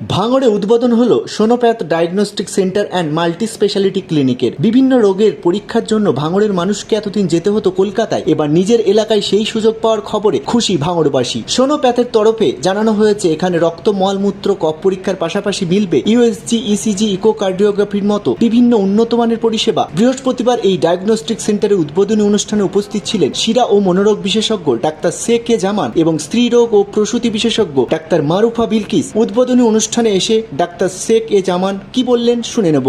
ভাঙড়ে উদ্বোধন হলো Sonopath diagnostic centre and multi speciality ক্লিনিকের। বিভিন্ন রোগের পরীক্ষার জন্য ভাঙড়ের মানুষকে এতদিন যেতে হতো কলকাতায়। এবার নিজের এলাকায় সেই সুযোগ পাওয়ার খবরে খুশি ভাঙড়বাসী। সোনোপ্যাথের তরফে জানানো হয়েছে, এখানে রক্ত মলমূত্র কপ পরীক্ষার পাশাপাশি মিলবে ইউএসজি ইসিজি ইকোকার্ডিওগ্রাফির মতো বিভিন্ন উন্নত মানের পরিষেবা। বৃহস্পতিবার এই ডায়াগনস্টিক সেন্টারের উদ্বোধনী অনুষ্ঠানে উপস্থিত ছিলেন শিরা ও মনোরোগ বিশেষজ্ঞ ডাক্তার শেখ এ জামান এবং স্ত্রীরোগ ও প্রসূতি বিশেষজ্ঞ ডাক্তার মারুফা বিলকিস। উদ্বোধনী অনুষ্ঠানে এসে ডাক্তার শেখ এ জামান কি বললেন শুনে নেব।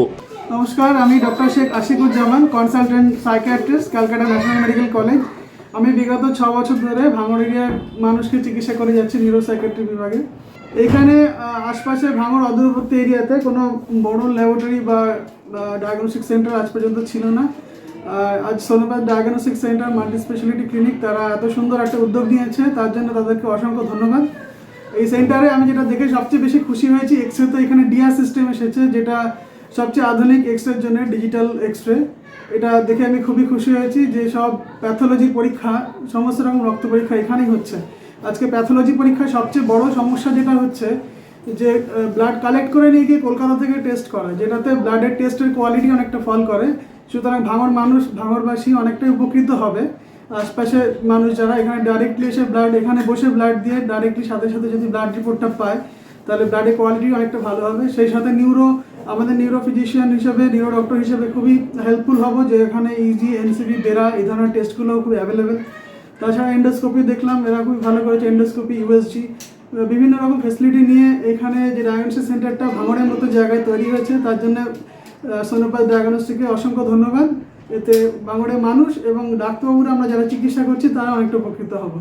নমস্কার, আমি doctor Sheikh Ashikuzzaman, consultant psychiatrist, Calcutta National Medical College. আমি বিগত ছ বছর ধরে ভাঙড় এরিয়ার মানুষকে চিকিৎসা করে যাচ্ছি নিউরো সাইকিয়াট্রি বিভাগে। এখানে আশপাশে ভাঙড় অদূরবর্তী এরিয়াতে কোনো বড় ল্যাবরেটরি বা ডায়াগনস্টিক সেন্টার আজ পর্যন্ত ছিল না। আজ Sonopath diagnostic centre multi speciality clinic তারা এত সুন্দর একটা উদ্যোগ নিয়েছে, তার জন্য তাদেরকে অসংখ্য ধন্যবাদ। এই সেন্টারে আমি যেটা দেখে সবচেয়ে বেশি খুশি হয়েছি এক্স রে তো এখানে ডিআর সিস্টেম এসেছে, যেটা সবচেয়ে আধুনিক এক্স রের জন্য ডিজিটাল এক্স রে এটা দেখে আমি খুবই খুশি হয়েছি যে সব প্যাথোলজি পরীক্ষা, সমস্ত রকম রক্ত পরীক্ষা এখানেই হচ্ছে। আজকে প্যাথোলজি পরীক্ষায় সবচেয়ে বড় সমস্যা যেটা হচ্ছে, যে ব্লাড কালেক্ট করে নিয়ে গিয়ে কলকাতা থেকে টেস্ট করা, যেটাতে ব্লাডের টেস্টের কোয়ালিটি অনেকটা ফল করে। সুতরাং ভাঙর মানুষ ভাঙরবাসী অনেকটাই উপকৃত হবে। আশপাশে মানুষ যারা, এখানে ডাইরেক্টলি এসে ব্লাড এখানে বসে ব্লাড দিয়ে ডাইরেক্টলি সাথে সাথে যদি ব্লাড রিপোর্টটা পায়, তাহলে ব্লাডের কোয়ালিটি অনেকটা ভালো হবে। সেই সাথে নিউরো আমাদের নিউরো ফিজিশিয়ান হিসেবে নিউরো ডক্টর হিসেবে খুবই হেল্পফুল হব যে এখানে ইজি এনসিবি বেরা এই ধরনের টেস্টগুলো খুব অ্যাভেলেবেল তাছাড়া এন্ডোস্কোপি দেখলাম, এরা খুবই ভালো করেছে এন্ডোস্কোপি ইউএসজি বিভিন্ন রকম ফেসিলিটি নিয়ে এখানে যে ডায়াগনোস্টিক সেন্টারটা ভাঙড়ের মতো জায়গায় তৈরি হয়েছে, তার জন্য সোনোপ্যাথ ডায়াগনোস্টিকে অসংখ্য ধন্যবাদ। এতে বাঙড়ে মানুষ এবং ডাক্তারবাবুরা আমরা যারা চিকিৎসা করছি তারা অনেকটা উপকৃত হব।